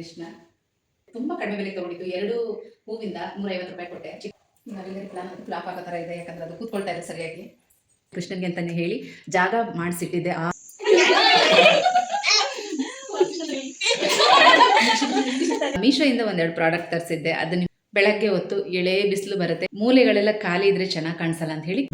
ಕೃಷ್ಣ. ತುಂಬಾ ಕಡಿಮೆ ಬೆಲೆ ತಗೊಂಡಿತ್ತು ಎರಡು ಹೂವಿಂದ ನೂರೈವತ್ತು ರೂಪಾಯಿ ಕೊಟ್ಟೆ. ಚಿಕ್ಕ ಫ್ಲಾಪ್ ಆಗೋ ಥರ ಇದೆ, ಯಾಕಂದ್ರೆ ಅದು ಕೂತ್ಕೊಳ್ತಾ ಇದೆ ಸರಿಯಾಗಿ. ಕೃಷ್ಣನ್ಗೆ ಅಂತಾನೆ ಹೇಳಿ, ಜಾಗ ಮಾಡಿಸಿಟ್ಟಿದ್ದೆ. ಆ ಮೀಶೋಯಿಂದ ಒಂದೆರಡು ಪ್ರಾಡಕ್ಟ್ ತರಿಸಿದ್ದೆ. ಅದನ್ನ ಬೆಳಗ್ಗೆ ಹೊತ್ತು ಎಳೆ ಬಿಸಿಲು ಬರುತ್ತೆ. ಮೂಲೆಗಳೆಲ್ಲ ಖಾಲಿ ಇದ್ರೆ ಚೆನ್ನಾಗಿ ಕಾಣಿಸಲ್ಲ ಅಂತ ಹೇಳಿ.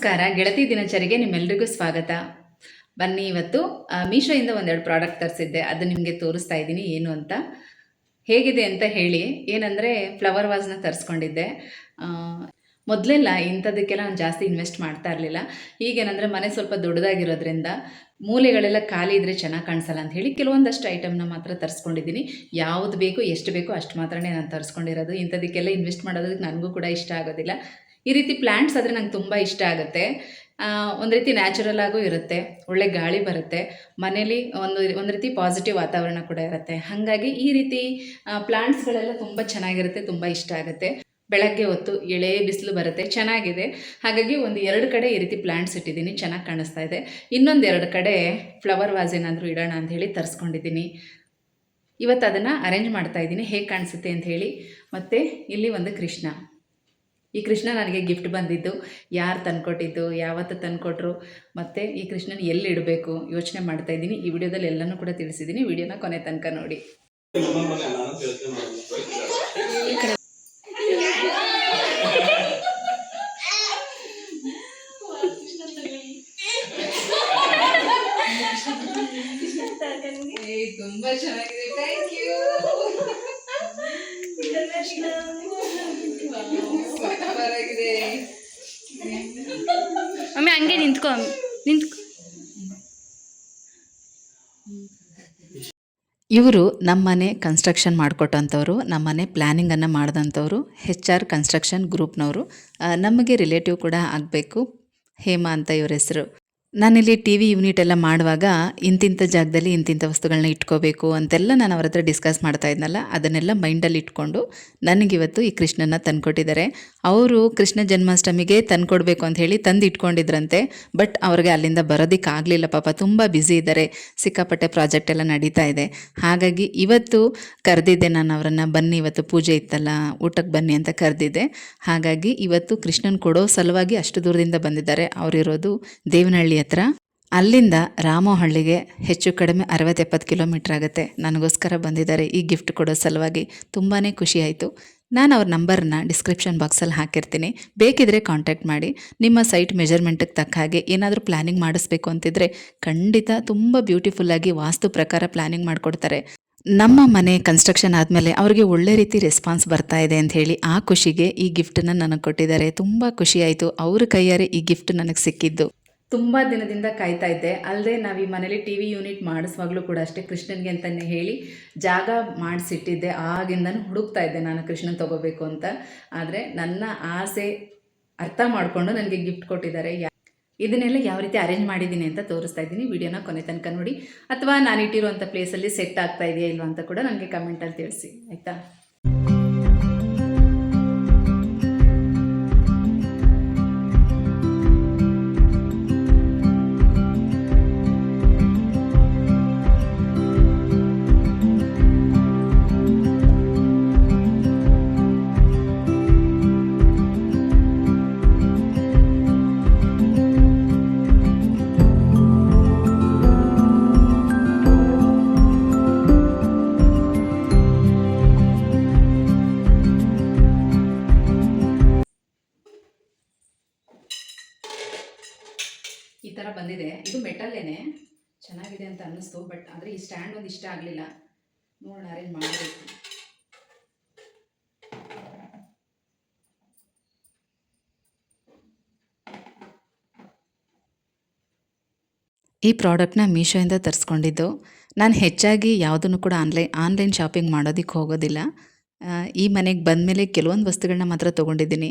ನಮಸ್ಕಾರ, ಗೆಳತಿ ದಿನಚರಿಗೆ ನಿಮ್ಮೆಲ್ಲರಿಗೂ ಸ್ವಾಗತ. ಬನ್ನಿ ಇವತ್ತು ಮೀಶೋಯಿಂದ ಒಂದೆರಡು ಪ್ರಾಡಕ್ಟ್ ತರಿಸಿದ್ದೆ. ಅದು ನಿಮಗೆ ತೋರಿಸ್ತಾ ಇದ್ದೀನಿ, ಏನು ಅಂತ. ಹೇಗಿದೆ ಅಂತ ಹೇಳಿ, ಏನಂದರೆ ಫ್ಲವರ್ ವಾಸ್ನ ತರಿಸ್ಕೊಂಡಿದ್ದೆ. ಮೊದಲೆಲ್ಲ ಇಂಥದಕ್ಕೆಲ್ಲ ನಾನು ಜಾಸ್ತಿ ಇನ್ವೆಸ್ಟ್ ಮಾಡ್ತಾ ಇರಲಿಲ್ಲ. ಈಗೇನಂದರೆ ಮನೆ ಸ್ವಲ್ಪ ದೊಡ್ಡದಾಗಿರೋದ್ರಿಂದ ಮೂಲೆಗಳೆಲ್ಲ ಖಾಲಿ ಇದ್ದರೆ ಚೆನ್ನಾಗಿ ಕಾಣಿಸಲ್ಲ ಅಂತ ಹೇಳಿ ಕೆಲವೊಂದಷ್ಟು ಐಟಮ್ನ ಮಾತ್ರ ತರಿಸ್ಕೊಂಡಿದ್ದೀನಿ. ಯಾವುದು ಬೇಕು, ಎಷ್ಟು ಬೇಕೋ ಅಷ್ಟು ಮಾತ್ರನೇ ನಾನು ತರಿಸ್ಕೊಂಡಿರೋದು. ಇಂಥದಕ್ಕೆಲ್ಲ ಇನ್ವೆಸ್ಟ್ ಮಾಡೋದಕ್ಕೆ ನನಗೂ ಕೂಡ ಇಷ್ಟ ಆಗೋದಿಲ್ಲ. ಈ ರೀತಿ ಪ್ಲ್ಯಾಂಟ್ಸ್ ಆದರೆ ನಂಗೆ ತುಂಬ ಇಷ್ಟ ಆಗುತ್ತೆ. ಒಂದು ರೀತಿ ನ್ಯಾಚುರಲ್ ಆಗೂ ಇರುತ್ತೆ. ಒಳ್ಳೆ ಗಾಳಿ ಬರುತ್ತೆ. ಮನೇಲಿ ಒಂದು ಒಂದು ರೀತಿ ಪಾಸಿಟಿವ್ ವಾತಾವರಣ ಕೂಡ ಇರುತ್ತೆ. ಹಾಗಾಗಿ ಈ ರೀತಿ ಪ್ಲ್ಯಾಂಟ್ಸ್ಗಳೆಲ್ಲ ತುಂಬ ಚೆನ್ನಾಗಿರುತ್ತೆ, ತುಂಬ ಇಷ್ಟ ಆಗುತ್ತೆ. ಬೆಳಗ್ಗೆ ಹೊತ್ತು ಎಳೆ ಬಿಸಿಲು ಬರುತ್ತೆ. ಚೆನ್ನಾಗಿದೆ. ಹಾಗಾಗಿ ಒಂದು ಎರಡು ಕಡೆ ಈ ರೀತಿ ಪ್ಲ್ಯಾಂಟ್ಸ್ ಇಟ್ಟಿದ್ದೀನಿ. ಚೆನ್ನಾಗಿ ಕಾಣಿಸ್ತಾ ಇದೆ. ಇನ್ನೊಂದು ಎರಡು ಕಡೆ ಫ್ಲವರ್ ವಾಸ್ ಏನಾದರೂ ಇಡೋಣ ಅಂತ ಹೇಳಿ ತರಿಸ್ಕೊಂಡಿದ್ದೀನಿ. ಇವತ್ತು ಅದನ್ನು ಅರೇಂಜ್ ಮಾಡ್ತಾ ಇದ್ದೀನಿ. ಹೇಗೆ ಕಾಣಿಸುತ್ತೆ ಅಂತ ಹೇಳಿ. ಮತ್ತು ಇಲ್ಲಿ ಒಂದು ಕೃಷ್ಣ. ಈ ಕೃಷ್ಣ ನನಗೆ ಗಿಫ್ಟ್ ಬಂದಿದ್ದು. ಯಾರು ತಂದುಕೊಟ್ಟಿದ್ದು, ಯಾವತ್ತು ತಂದುಕೊಟ್ರು, ಮತ್ತು ಈ ಕೃಷ್ಣನ ಎಲ್ಲಿ ಇಡಬೇಕು ಯೋಚನೆ ಮಾಡ್ತಾ ಇದ್ದೀನಿ. ಈ ವಿಡಿಯೋದಲ್ಲಿ ಎಲ್ಲನೂ ಕೂಡ ತಿಳಿಸಿದ್ದೀನಿ. ವಿಡಿಯೋನ ಕೊನೆ ತನಕ ನೋಡಿ. ಒಮ್ಮೆ ಹಂಗೆ ನಿಂತ್ಕೊ. ನಿಂತ್ಕೊ. ಇವರು ನಮ್ಮನೆ ಕನ್ಸ್ಟ್ರಕ್ಷನ್ ಮಾಡಿಕೊಟ್ಟಂಥವ್ರು, ನಮ್ಮನೆ ಪ್ಲ್ಯಾನಿಂಗನ್ನು ಮಾಡಿದಂಥವ್ರು ಹೆಚ್ ಆರ್ ಕನ್ಸ್ಟ್ರಕ್ಷನ್ ಗ್ರೂಪ್ನವರು ನಮಗೆ ರಿಲೇಟಿವ್ ಕೂಡ ಆಗಬೇಕು. ಹೇಮಾ ಅಂತ ಇವ್ರ ಹೆಸರು. ನಾನಿಲ್ಲಿ ಟಿ ವಿ ಯೂನಿಟ್ ಎಲ್ಲ ಮಾಡುವಾಗ ಇಂತಿಂಥ ಜಾಗದಲ್ಲಿ ಇಂತಿಂಥ ವಸ್ತುಗಳನ್ನ ಇಟ್ಕೋಬೇಕು ಅಂತೆಲ್ಲ ನಾನು ಅವ್ರ ಹತ್ರ ಡಿಸ್ಕಸ್ ಮಾಡ್ತಾ ಇದ್ನಲ್ಲ, ಅದನ್ನೆಲ್ಲ ಮೈಂಡಲ್ಲಿ ಇಟ್ಕೊಂಡು ನನಗಿವತ್ತು ಈ ಕೃಷ್ಣನ ತಂದುಕೊಟ್ಟಿದ್ದಾರೆ. ಅವರು ಕೃಷ್ಣ ಜನ್ಮಾಷ್ಟಮಿಗೆ ತಂದುಕೊಡ್ಬೇಕು ಅಂತ ಹೇಳಿ ತಂದು ಇಟ್ಕೊಂಡಿದ್ರಂತೆ ಬಟ್ ಅವ್ರಿಗೆ ಅಲ್ಲಿಂದ ಬರೋದಕ್ಕೆ ಆಗಲಿಲ್ಲ ಪಾಪ, ತುಂಬ ಬ್ಯುಸಿ ಇದ್ದಾರೆ, ಸಿಕ್ಕಾಪಟ್ಟೆ ಪ್ರಾಜೆಕ್ಟ್ ಎಲ್ಲ ನಡೀತಾ ಇದೆ. ಹಾಗಾಗಿ ಇವತ್ತು ಕರೆದಿದ್ದೆ ನಾನು ಅವರನ್ನು, ಬನ್ನಿ ಇವತ್ತು ಪೂಜೆ ಇತ್ತಲ್ಲ, ಊಟಕ್ಕೆ ಬನ್ನಿ ಅಂತ ಕರೆದಿದ್ದೆ. ಹಾಗಾಗಿ ಇವತ್ತು ಕೃಷ್ಣನ್ ಕೊಡೋ ಸಲುವಾಗಿ ಅಷ್ಟು ದೂರದಿಂದ ಬಂದಿದ್ದಾರೆ, ಅವರಿರೋದು ದೇವನಹಳ್ಳಿ ಹತ್ರ, ಅಲ್ಲಿಂದ ರಾಮೋಹಳ್ಳಿಗೆ ಹೆಚ್ಚು ಕಡಿಮೆ ಅರವತ್ತೆಪ್ಪತ್ತು ಕಿಲೋಮೀಟ್ರ್ ಆಗುತ್ತೆ. ನನಗೋಸ್ಕರ ಬಂದಿದ್ದಾರೆ ಈ ಗಿಫ್ಟ್ ಕೊಡೋ ಸಲುವಾಗಿ. ತುಂಬಾ ಖುಷಿಯಾಯಿತು. ನಾನು ಅವ್ರ ನಂಬರ್ನ ಡಿಸ್ಕ್ರಿಪ್ಷನ್ ಬಾಕ್ಸಲ್ಲಿ ಹಾಕಿರ್ತೀನಿ. ಬೇಕಿದ್ರೆ ಕಾಂಟ್ಯಾಕ್ಟ್ ಮಾಡಿ. ನಿಮ್ಮ ಸೈಟ್ ಮೆಜರ್ಮೆಂಟಿಗೆ ತಕ್ಕ ಹಾಗೆ ಏನಾದರೂ ಪ್ಲ್ಯಾನಿಂಗ್ ಮಾಡಿಸ್ಬೇಕು ಅಂತಿದ್ರೆ ಖಂಡಿತ ತುಂಬ ಬ್ಯೂಟಿಫುಲ್ಲಾಗಿ ವಾಸ್ತು ಪ್ರಕಾರ ಪ್ಲ್ಯಾನಿಂಗ್ ಮಾಡಿಕೊಡ್ತಾರೆ. ನಮ್ಮ ಮನೆ ಕನ್ಸ್ಟ್ರಕ್ಷನ್ ಆದಮೇಲೆ ಅವ್ರಿಗೆ ಒಳ್ಳೆ ರೀತಿ ರೆಸ್ಪಾನ್ಸ್ ಬರ್ತಾ ಇದೆ ಅಂತ ಹೇಳಿ ಆ ಖುಷಿಗೆ ಈ ಗಿಫ್ಟನ್ನು ನನಗೆ ಕೊಟ್ಟಿದ್ದಾರೆ. ತುಂಬ ಖುಷಿಯಾಯಿತು. ಅವ್ರ ಕೈಯಾರೆ ಈ ಗಿಫ್ಟ್ ನನಗೆ ಸಿಕ್ಕಿದ್ದು. ತುಂಬ ದಿನದಿಂದ ಕಾಯ್ತಾ ಇದ್ದೆ. ಅಲ್ಲದೆ ನಾವು ಈ ಮನೇಲಿ ಟಿ ವಿ ಯೂನಿಟ್ ಮಾಡಿಸುವಾಗಲೂ ಕೂಡ ಅಷ್ಟೇ ಕೃಷ್ಣನ್ಗೆ ಅಂತಲೇ ಹೇಳಿ ಜಾಗ ಮಾಡಿಸಿಟ್ಟಿದ್ದೆ. ಆಗಿಂದನೂ ಹುಡುಕ್ತಾ ಇದ್ದೆ ನಾನು ಕೃಷ್ಣನ್ ತೊಗೋಬೇಕು ಅಂತ. ಆದರೆ ನನ್ನ ಆಸೆ ಅರ್ಥ ಮಾಡಿಕೊಂಡು ನನಗೆ ಗಿಫ್ಟ್ ಕೊಟ್ಟಿದ್ದಾರೆ. ಇದನ್ನೆಲ್ಲ ಯಾವ ರೀತಿ ಅರೇಂಜ್ ಮಾಡಿದ್ದೀನಿ ಅಂತ ತೋರಿಸ್ತಾ ಇದ್ದೀನಿ. ವಿಡಿಯೋನ ಕೊನೆ ತನಕ ನೋಡಿ. ಅಥವಾ ನಾನು ಇಟ್ಟಿರುವಂಥ ಪ್ಲೇಸಲ್ಲಿ ಸೆಟ್ ಆಗ್ತಾ ಇದೆಯಾ ಇಲ್ವಾ ಅಂತ ಕೂಡ ನನಗೆ ಕಮೆಂಟಲ್ಲಿ ತಿಳಿಸಿ. ಆಯಿತಾ? ಥರ ಬಂದಿದೆ. ಇದು ಮೆಟಲ್ಲೇನೆ ಚೆನ್ನಾಗಿದೆ ಅಂತ ಅನ್ನಿಸ್ತು ಬಟ್ ಆದರೆ ಈ ಸ್ಟ್ಯಾಂಡ್ ಒಂದು ಇಷ್ಟ ಆಗಲಿಲ್ಲ. ನೋಡೋಣ ಅರೇಂಜ್ ಮಾಡಬೇಕು. ಈ ಪ್ರಾಡಕ್ಟ್ನ ಮೀಶೋಯಿಂದ ತರಿಸ್ಕೊಂಡಿದ್ದು. ನಾನು ಹೆಚ್ಚಾಗಿ ಯಾವುದನ್ನು ಕೂಡ ಆನ್ಲೈನ್ ಆನ್ಲೈನ್ ಶಾಪಿಂಗ್ ಮಾಡೋದಕ್ಕೆ ಹೋಗೋದಿಲ್ಲ. ಈ ಮನೆಗೆ ಬಂದ ಮೇಲೆ ಕೆಲವೊಂದು ವಸ್ತುಗಳನ್ನ ಮಾತ್ರ ತೊಗೊಂಡಿದ್ದೀನಿ.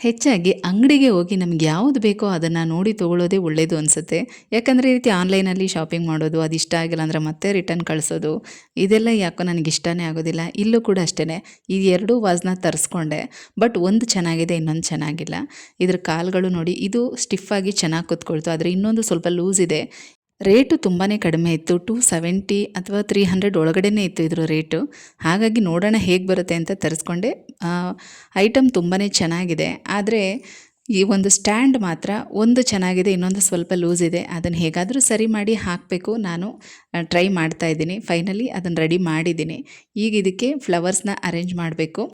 ಹೆಚ್ಚಾಗಿ ಅಂಗಡಿಗೆ ಹೋಗಿ ನಮ್ಗೆ ಯಾವುದು ಬೇಕೋ ಅದನ್ನು ನೋಡಿ ತೊಗೊಳ್ಳೋದೇ ಒಳ್ಳೆಯದು ಅನಿಸುತ್ತೆ. ಯಾಕಂದರೆ ಈ ರೀತಿ ಆನ್ಲೈನಲ್ಲಿ ಶಾಪಿಂಗ್ ಮಾಡೋದು, ಅದು ಇಷ್ಟ ಆಗಿಲ್ಲ ಅಂದರೆ ಮತ್ತೆ ರಿಟರ್ನ್ ಕಳಿಸೋದು, ಇದೆಲ್ಲ ಯಾಕೋ ನನಗೆ ಇಷ್ಟನೇ ಆಗೋದಿಲ್ಲ. ಇಲ್ಲೂ ಕೂಡ ಅಷ್ಟೇ ಈ ಎರಡೂ ವಾಸ್ನ ತರಿಸ್ಕೊಂಡೆ, ಬಟ್ ಒಂದು ಚೆನ್ನಾಗಿದೆ, ಇನ್ನೊಂದು ಚೆನ್ನಾಗಿಲ್ಲ. ಇದ್ರ ಕಾಲುಗಳು ನೋಡಿ, ಇದು ಸ್ಟಿಫಾಗಿ ಚೆನ್ನಾಗಿ ಕೂತ್ಕೊಳ್ತು, ಆದರೆ ಇನ್ನೊಂದು ಸ್ವಲ್ಪ ಲೂಸ್ ಇದೆ. ರೇಟು ತುಂಬಾ ಕಡಿಮೆ ಇತ್ತು. ಟು ಸೆವೆಂಟಿ ಅಥವಾ ತ್ರೀ ಹಂಡ್ರೆಡ್ ಒಳಗಡೆನೇ ಇತ್ತು ಇದ್ರ ರೇಟು. ಹಾಗಾಗಿ ನೋಡೋಣ ಹೇಗೆ ಬರುತ್ತೆ ಅಂತ ತರಿಸ್ಕೊಂಡೆ. ಐಟಮ್ ತುಂಬಾ ಚೆನ್ನಾಗಿದೆ. ಆದರೆ ಈ ಒಂದು ಸ್ಟ್ಯಾಂಡ್ ಮಾತ್ರ ಒಂದು ಚೆನ್ನಾಗಿದೆ, ಇನ್ನೊಂದು ಸ್ವಲ್ಪ ಲೂಸ್ ಇದೆ. ಅದನ್ನು ಹೇಗಾದರೂ ಸರಿ ಮಾಡಿ ಹಾಕಬೇಕು. ನಾನು ಟ್ರೈ ಮಾಡ್ತಾ ಇದ್ದೀನಿ. ಫೈನಲಿ ಅದನ್ನು ರೆಡಿ ಮಾಡಿದ್ದೀನಿ. ಈಗ ಇದಕ್ಕೆ ಫ್ಲವರ್ಸ್ನ ಅರೇಂಜ್ ಮಾಡಬೇಕು.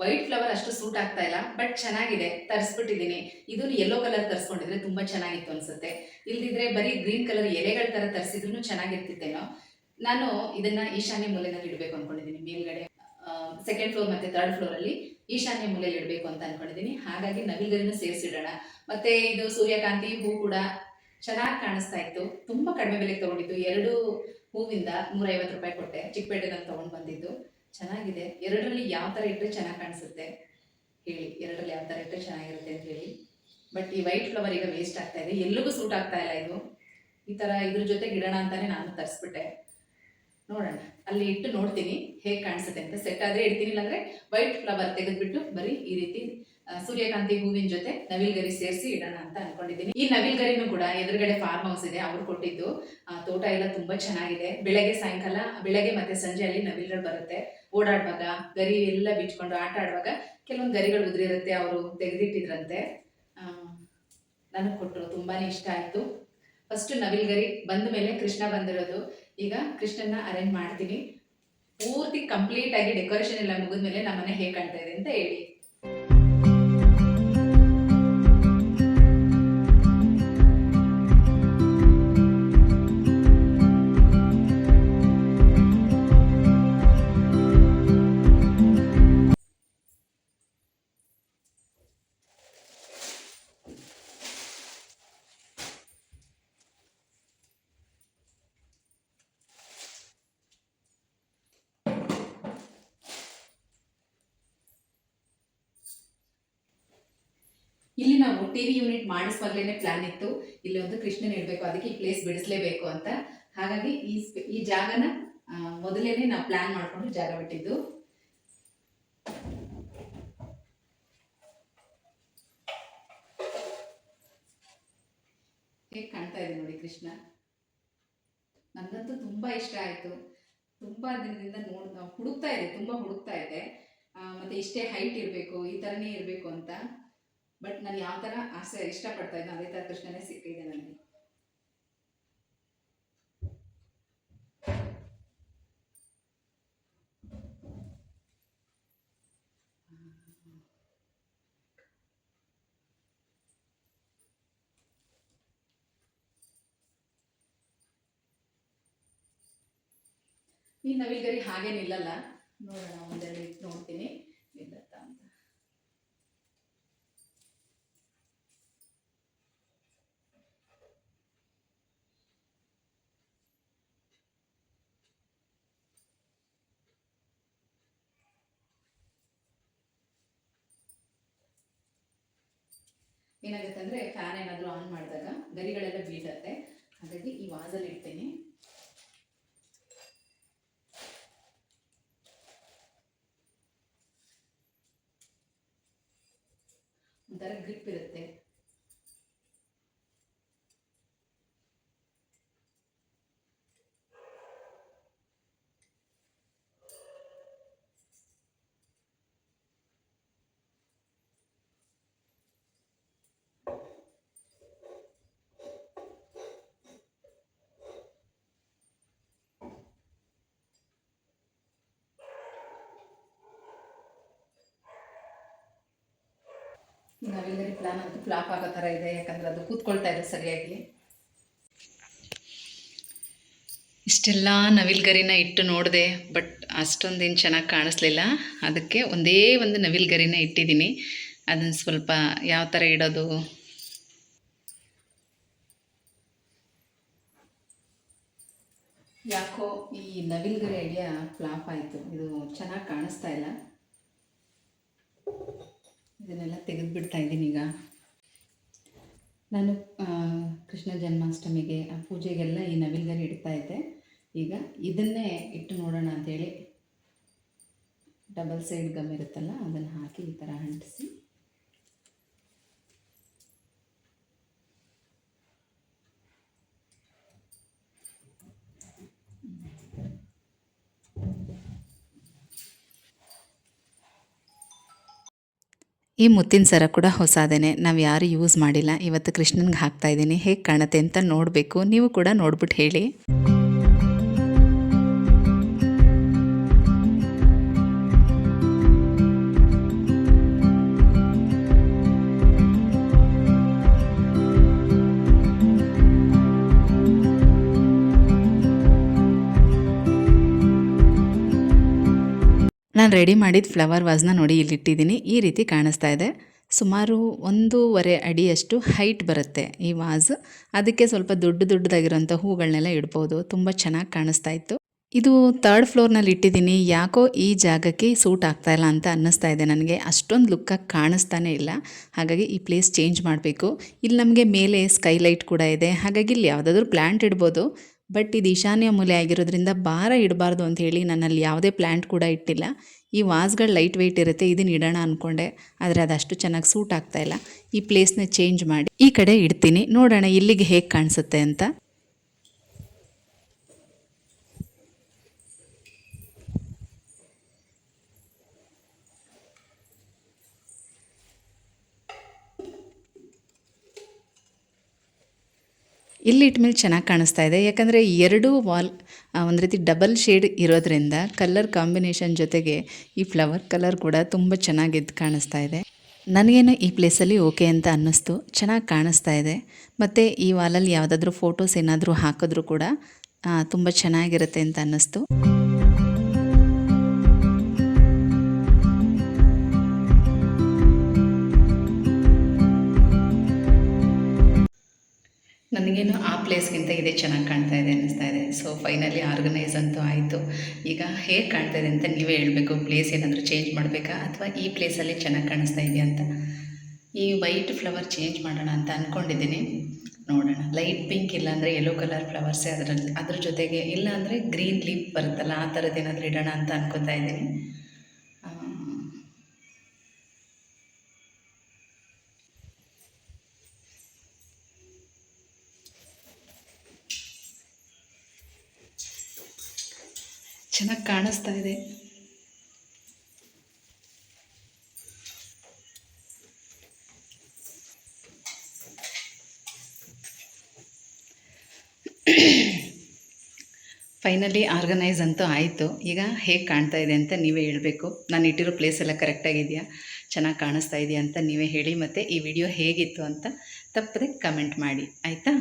ವೈಟ್ ಫ್ಲವರ್ ಅಷ್ಟು ಸೂಟ್ ಆಗ್ತಾ ಇಲ್ಲ ಬಟ್ ಚೆನ್ನಾಗಿದೆ. ತರಿಸ್ಬಿಟ್ಟಿದ್ದೀನಿ ಇದನ್ನು ಯೆಲ್ಲೋ ಕಲರ್ ತರಿಸ್ಕೊಂಡಿದ್ರೆ ತುಂಬಾ ಚೆನ್ನಾಗಿತ್ತು ಅನ್ಸುತ್ತೆ. ಇಲ್ದಿದ್ರೆ ಬರೀ ಗ್ರೀನ್ ಕಲರ್ ಎಲೆಗಳ ತರ ತರಿಸಿದ್ರು ಚೆನ್ನಾಗಿರ್ತಿತ್ತೇನೋ. ನಾನು ಇದನ್ನ ಈಶಾನ್ಯ ಮೂಲೆಯಲ್ಲಿ ಇಡಬೇಕು ಅನ್ಕೊಂಡಿದ್ದೀನಿ ಮೇಲ್ಗಡೆ. ಸೆಕೆಂಡ್ ಫ್ಲೋರ್ ಮತ್ತೆ ಥರ್ಡ್ ಫ್ಲೋರ್ ಅಲ್ಲಿ ಈಶಾನ್ಯ ಮೂಲೆಯಲ್ಲಿ ಇಡಬೇಕು ಅಂತ ಅನ್ಕೊಂಡಿದ್ದೀನಿ ಹಾಗಾಗಿ ನವಿಲ್ಗರಿನೂ ಸೇರಿಸಿಡೋಣ. ಮತ್ತೆ ಇದು ಸೂರ್ಯಕಾಂತಿ ಹೂ ಕೂಡ ಚೆನ್ನಾಗಿ ಕಾಣಿಸ್ತಾ ಇತ್ತು. ತುಂಬಾ ಕಡಿಮೆ ಬೆಲೆಗೆ ತಗೊಂಡಿದ್ದು. ಎರಡು ಹೂವಿಂದ ನೂರೈವತ್ತು ರೂಪಾಯಿ ಕೊಟ್ಟೆ. ಚಿಕ್ಕಪೇಟೆನಲ್ಲಿ ತಗೊಂಡು ಬಂದಿದ್ದು. ಚೆನ್ನಾಗಿದೆ. ಎರಡರಲ್ಲಿ ಯಾವ ಥರ ಇಟ್ಟರೆ ಚೆನ್ನಾಗಿ ಕಾಣಿಸುತ್ತೆ ಹೇಳಿ. ಎರಡರಲ್ಲಿ ಯಾವ ಥರ ಇಟ್ಟರೆ ಚೆನ್ನಾಗಿರುತ್ತೆ ಅಂತ ಹೇಳಿ. ಬಟ್ ಈ ವೈಟ್ ಫ್ಲವರ್ ಈಗ ವೇಸ್ಟ್ ಆಗ್ತಾ ಇದೆ. ಎಲ್ಲಿಗೂ ಸೂಟ್ ಆಗ್ತಾ ಇಲ್ಲ ಇದು. ಈ ಥರ ಇದ್ರ ಜೊತೆ ಗಿಡಣ ಅಂತಾನೆ ನಾನು ತರಿಸ್ಬಿಟ್ಟೆ. ನೋಡೋಣ. ಅಲ್ಲಿ ಇಟ್ಟು ನೋಡ್ತೀನಿ ಹೇಗೆ ಕಾಣಿಸುತ್ತೆ ಅಂತ. ಸೆಟ್ ಆದರೆ ಇಡ್ತೀನಿ ಇಲ್ಲಾಂದ್ರೆ ವೈಟ್ ಫ್ಲವರ್ ತೆಗೆದ್ಬಿಟ್ಟು ಬರೀ ಈ ರೀತಿ ಸೂರ್ಯಕಾಂತಿ ಹೂವಿನ ಜೊತೆ ನವಿಲ್ಗರಿ ಸೇರಿಸಿ ಇಡೋಣ ಅಂತ ಅನ್ಕೊಂಡಿದ್ದೀನಿ. ಈ ನವಿಲ್ಗರಿನೂ ಕೂಡ ಎದುರುಗಡೆ ಫಾರ್ಮ್ ಹೌಸ್ ಇದೆ, ಅವ್ರು ಕೊಟ್ಟಿದ್ದು. ತೋಟ ಎಲ್ಲ ತುಂಬಾ ಚೆನ್ನಾಗಿದೆ. ಬೆಳಗ್ಗೆ ಸಾಯಂಕಾಲ, ಬೆಳಗ್ಗೆ ಮತ್ತೆ ಸಂಜೆ ಅಲ್ಲಿ ನವಿಲ್ಗಳು ಬರುತ್ತೆ. ಓಡಾಡುವಾಗ, ಗರಿ ಎಲ್ಲ ಬಿಚ್ಕೊಂಡು ಆಟ ಆಡುವಾಗ ಕೆಲವೊಂದು ಗರಿಗಳು ಉದುರಿರುತ್ತೆ, ಅವರು ತೆಗೆದಿಟ್ಟಿದ್ರಂತೆ. ನನಗೆ ಕೊಟ್ಟರು, ತುಂಬಾನೇ ಇಷ್ಟ ಆಯ್ತು. ಫಸ್ಟ್ ನವಿಲ್ಗರಿ ಬಂದ ಮೇಲೆ ಕೃಷ್ಣ ಬಂದಿರೋದು. ಈಗ ಕೃಷ್ಣನ ಅರೇಂಜ್ ಮಾಡ್ತೀನಿ. ಪೂರ್ತಿ ಕಂಪ್ಲೀಟ್ ಆಗಿ ಡೆಕೋರೇಷನ್ ಎಲ್ಲ ಮುಗಿದ್ಮೇಲೆ ನಮ್ಮ ಮನೆ ಹೇಗೆ ಕಾಣ್ತಾ ಇದೆ ಅಂತ ಹೇಳಿ. ಇಲ್ಲಿ ವಿ ಯೂನಿಟ್ ಮಾಡಿಸುವಾಗ್ಲೇ ಪ್ಲಾನ್ ಇತ್ತು. ಇಲ್ಲಿ ಒಂದು ಕೃಷ್ಣನ್ ಇಡಬೇಕು, ಅದಕ್ಕೆ ಈ ಪ್ಲೇಸ್ ಬಿಡಿಸ್ಲೇಬೇಕು ಅಂತ. ಹಾಗಾಗಿ ಈ ಈ ಜಾಗನ ಮೊದಲೇನೆ ನಾವು ಪ್ಲಾನ್ ಮಾಡ್ಕೊಂಡು ಜಾಗ ಬಿಟ್ಟಿದ್ದು. ಹೇಗೆ ಕಾಣ್ತಾ ಇದೆ ನೋಡಿ ಕೃಷ್ಣ. ನನಗಂತೂ ತುಂಬಾ ಇಷ್ಟ ಆಯ್ತು. ತುಂಬಾ ದಿನದಿಂದ ನೋಡ್, ಹುಡುಕ್ತಾ ಇದೆ, ತುಂಬಾ ಹುಡುಕ್ತಾ ಇದೆ. ಮತ್ತೆ ಇಷ್ಟೇ ಹೈಟ್ ಇರಬೇಕು, ಈ ಥರನೇ ಇರಬೇಕು ಅಂತ. ಬಟ್ ನಾನು ಯಾವ ಥರ ಆಸೆ, ಇಷ್ಟಪಡ್ತಾ ಇದ್ದೆ ಅದೇ ಥರ ಕೃಷ್ಣನೇ ಸಿಕ್ಕಿದೆ ನನಗೆ. ಈ ನವಿಲ್ಗರಿ ಹಾಗೆ ನಿಲ್ಲಲ್ಲ ನೋಡೋಣ ಒಂದೆರಡು ಇಟ್ಟು ನೋಡ್ತೀನಿ ನಿಲ್ಲತ್ತಾ ಅಂತ ಏನಾಗುತ್ತೆ ಅಂದರೆ ಫ್ಯಾನ್ ಏನಾದರೂ ಆನ್ ಮಾಡಿದಾಗ ಗರಿಗಳೆಲ್ಲ ಬೀಳತ್ತೆ. ಹಾಗಾಗಿ ಈ ವಾಸಲ್ಲಿ ಇಡ್ತೀನಿ. ಒಂಥರ ಗ್ರಿಪ್ ಇರುತ್ತೆ. ನಾವೆಲ್ಲರಿ ಪ್ಲಾನ್ ಅಂತೂ ಫ್ಲಾಪ್ ಆಗೋ ಥರ ಇದೆ ಯಾಕಂದ್ರೆ ಅದು ಕೂತ್ಕೊಳ್ತಾ ಇದೆ ಸರಿಯಾಗಿ. ಇಷ್ಟೆಲ್ಲ ನವಿಲ್ಗರಿನ ಇಟ್ಟು ನೋಡಿದೆ ಬಟ್ ಅಷ್ಟೊಂದೇನು ಚೆನ್ನಾಗಿ ಕಾಣಿಸ್ಲಿಲ್ಲ. ಅದಕ್ಕೆ ಒಂದೇ ಒಂದು ನವಿಲ್ಗರಿನ ಇಟ್ಟಿದ್ದೀನಿ. ಅದನ್ನು ಸ್ವಲ್ಪ ಯಾವ ಥರ ಇಡೋದು? ಯಾಕೋ ಈ ನವಿಲ್ಗರಿ ಐಡಿಯಾ ಫ್ಲಾಪ್ ಆಯಿತು. ಇದು ಚೆನ್ನಾಗಿ ಕಾಣಿಸ್ತಾ ಇಲ್ಲ. ಇದನ್ನೆಲ್ಲ ತೆಗೆದು ಬಿಡ್ತಾ ಇದ್ದೀನಿ ಈಗ. ನಾನು ಕೃಷ್ಣ ಜನ್ಮಾಷ್ಟಮಿಗೆ, ಆ, ಪೂಜೆಗೆಲ್ಲ ಈ ನವಿಲ್ಗರಿ ಇಡ್ತಾ ಇದ್ದೆ. ಈಗ ಇದನ್ನೇ ಇಟ್ಟು ನೋಡೋಣ ಅಂತೇಳಿ. ಡಬಲ್ ಸೈಡ್ ಗಮ್ ಇರುತ್ತಲ್ಲ, ಅದನ್ನು ಹಾಕಿ ಈ ಥರ ಅಂಟಿಸಿ. ಈ ಮುತ್ತಿನ ಸರ ಕೂಡ ಹೊಸದೇನೆ ನಾವು ಯಾರು ಯೂಸ್ ಮಾಡಿಲ್ಲ. ಇವತ್ತು ಕೃಷ್ಣನ್ಗೆ ಹಾಕ್ತಾ ಇದ್ದೀನಿ. ಹೇಗೆ ಕಾಣುತ್ತೆ ಅಂತ ನೋಡಬೇಕು. ನೀವು ಕೂಡ ನೋಡ್ಬಿಟ್ಟು ಹೇಳಿ. ನಾನು ರೆಡಿ ಮಾಡಿದ ಫ್ಲವರ್ ವಾಸ್ನ ನೋಡಿ ಇಲ್ಲಿಟ್ಟಿದ್ದೀನಿ ಈ ರೀತಿ ಕಾಣಿಸ್ತಾ ಇದೆ. ಸುಮಾರು ಒಂದೂವರೆ ಅಡಿಯಷ್ಟು ಹೈಟ್ ಬರುತ್ತೆ ಈ ವಾಸ್ ಅದಕ್ಕೆ ಸ್ವಲ್ಪ ದೊಡ್ಡ ದೊಡ್ಡದಾಗಿರೋಂಥ ಹೂಗಳನ್ನೆಲ್ಲ ಇಡ್ಬೋದು. ತುಂಬ ಚೆನ್ನಾಗಿ ಕಾಣಿಸ್ತಾ ಇತ್ತು. ಇದು ತರ್ಡ್ ಫ್ಲೋರ್ನಲ್ಲಿ ಇಟ್ಟಿದ್ದೀನಿ. ಯಾಕೋ ಈ ಜಾಗಕ್ಕೆ ಸೂಟ್ ಆಗ್ತಾ ಇಲ್ಲ ಅಂತ ಅನ್ನಿಸ್ತಾ ಇದೆ ನನಗೆ. ಅಷ್ಟೊಂದು ಲುಕ್ಕಾಗಿ ಕಾಣಿಸ್ತಾನೇ ಇಲ್ಲ. ಹಾಗಾಗಿ ಈ ಪ್ಲೇಸ್ ಚೇಂಜ್ ಮಾಡಬೇಕು. ಇಲ್ಲಿ ನಮಗೆ ಮೇಲೆ ಸ್ಕೈಲೈಟ್ ಕೂಡ ಇದೆ. ಹಾಗಾಗಿ ಇಲ್ಲಿ ಯಾವುದಾದ್ರೂ ಪ್ಲ್ಯಾಂಟ್ ಇಡ್ಬೋದು. ಬಟ್ ಇದು ಈಶಾನ್ಯ ಮೂಲೆ ಆಗಿರೋದ್ರಿಂದ ಭಾರ ಇಡಬಾರ್ದು ಅಂತ ಹೇಳಿ ನನ್ನಲ್ಲಿ ಯಾವುದೇ ಪ್ಲ್ಯಾಂಟ್ ಕೂಡ ಇಟ್ಟಿಲ್ಲ. ಈ ವಾಸ್ಗಳು ಲೈಟ್ ವೆಯ್ಟ್ ಇರುತ್ತೆ, ಇದನ್ನ ಇಡೋಣ ಅಂದ್ಕೊಂಡೆ ಆದರೆ ಅದಷ್ಟು ಚೆನ್ನಾಗಿ ಸೂಟ್ ಆಗ್ತಾ ಇಲ್ಲ. ಈ ಪ್ಲೇಸ್ನ ಚೇಂಜ್ ಮಾಡಿ ಈ ಕಡೆ ಇಡ್ತೀನಿ. ನೋಡೋಣ ಇಲ್ಲಿಗೆ ಹೇಗೆ ಕಾಣಿಸುತ್ತೆ ಅಂತ. ಇಲ್ಲಿ ಇಟ್ಮೇಲೆ ಚೆನ್ನಾಗಿ ಕಾಣಿಸ್ತಾ ಇದೆ. ಯಾಕಂದರೆ ಎರಡೂ ವಾಲ್ ಒಂದು ರೀತಿ ಡಬಲ್ ಶೇಡ್ ಇರೋದ್ರಿಂದ ಕಲರ್ ಕಾಂಬಿನೇಷನ್ ಜೊತೆಗೆ ಈ ಫ್ಲವರ್ ಕಲರ್ ಕೂಡ ತುಂಬ ಚೆನ್ನಾಗಿದ್ದು ಕಾಣಿಸ್ತಾ ಇದೆ. ನನಗೇನು ಈ ಪ್ಲೇಸಲ್ಲಿ ಓಕೆ ಅಂತ ಅನ್ನಿಸ್ತು. ಚೆನ್ನಾಗಿ ಕಾಣಿಸ್ತಾ ಇದೆ. ಮತ್ತು ಈ ವಾಲಲ್ಲಿ ಯಾವುದಾದ್ರೂ ಫೋಟೋಸ್ ಏನಾದರೂ ಹಾಕಿದ್ರೂ ಕೂಡ ತುಂಬ ಚೆನ್ನಾಗಿರುತ್ತೆ ಅಂತ ಅನ್ನಿಸ್ತು. ನನಗೇನು ಆ ಪ್ಲೇಸ್ಗಿಂತ ಇದೇ ಚೆನ್ನಾಗಿ ಕಾಣ್ತಾ ಇದೆ ಅನ್ನಿಸ್ತಾ ಇದೆ. ಸೊ ಫೈನಲಿ ಆರ್ಗನೈಸ್ ಅಂತೂ ಆಯಿತು. ಈಗ ಹೇಗೆ ಕಾಣ್ತಾ ಇದೆ ಅಂತ ನೀವೇ ಹೇಳಬೇಕು. ಪ್ಲೇಸ್ ಏನಾದರೂ ಚೇಂಜ್ ಮಾಡಬೇಕಾ? ಅಥವಾ ಈ ಪ್ಲೇಸಲ್ಲಿ ಚೆನ್ನಾಗಿ ಕಾಣಿಸ್ತಾ ಇದೆಯಾ ಅಂತ? ಈ ವೈಟ್ ಫ್ಲವರ್ ಚೇಂಜ್ ಮಾಡೋಣ ಅಂತ ಅಂದ್ಕೊಂಡಿದ್ದೀನಿ ನೋಡೋಣ. ಲೈಟ್ ಪಿಂಕ್ ಇಲ್ಲ ಅಂದರೆ ಯೆಲ್ಲೋ ಕಲರ್ ಫ್ಲವರ್ಸೇ ಅದರಲ್ಲಿ ಅದ್ರ ಜೊತೆಗೆ ಇಲ್ಲ ಅಂದರೆ ಗ್ರೀನ್ ಲೀಫ್ ಬರುತ್ತಲ್ಲ, ಆ ಥರದ್ದು ಏನಾದರೂ ಇಡೋಣ ಅಂತ ಅನ್ಕೋತಾ ಇದ್ದೀನಿ. ಚೆನ್ನಾಗಿ ಕಾಣಿಸ್ತಾ ಇದೆ. ಫೈನಲಿ ಆರ್ಗನೈಸ್ ಅಂತೂ ಆಯಿತು. ಈಗ ಹೇಗೆ ಕಾಣ್ತಾ ಇದೆ ಅಂತ ನೀವೇ ಹೇಳಬೇಕು. ನಾನು ಇಟ್ಟಿರೋ ಪ್ಲೇಸ್ ಎಲ್ಲ ಕರೆಕ್ಟಾಗಿದೆಯಾ ಚೆನ್ನಾಗಿ ಕಾಣಿಸ್ತಾ ಇದೆಯಾ ಅಂತ ನೀವೇ ಹೇಳಿ ಮತ್ತು ಈ ವಿಡಿಯೋ ಹೇಗಿತ್ತು ಅಂತ ತಪ್ಪದೆ ಕಮೆಂಟ್ ಮಾಡಿ. ಆಯಿತಾ?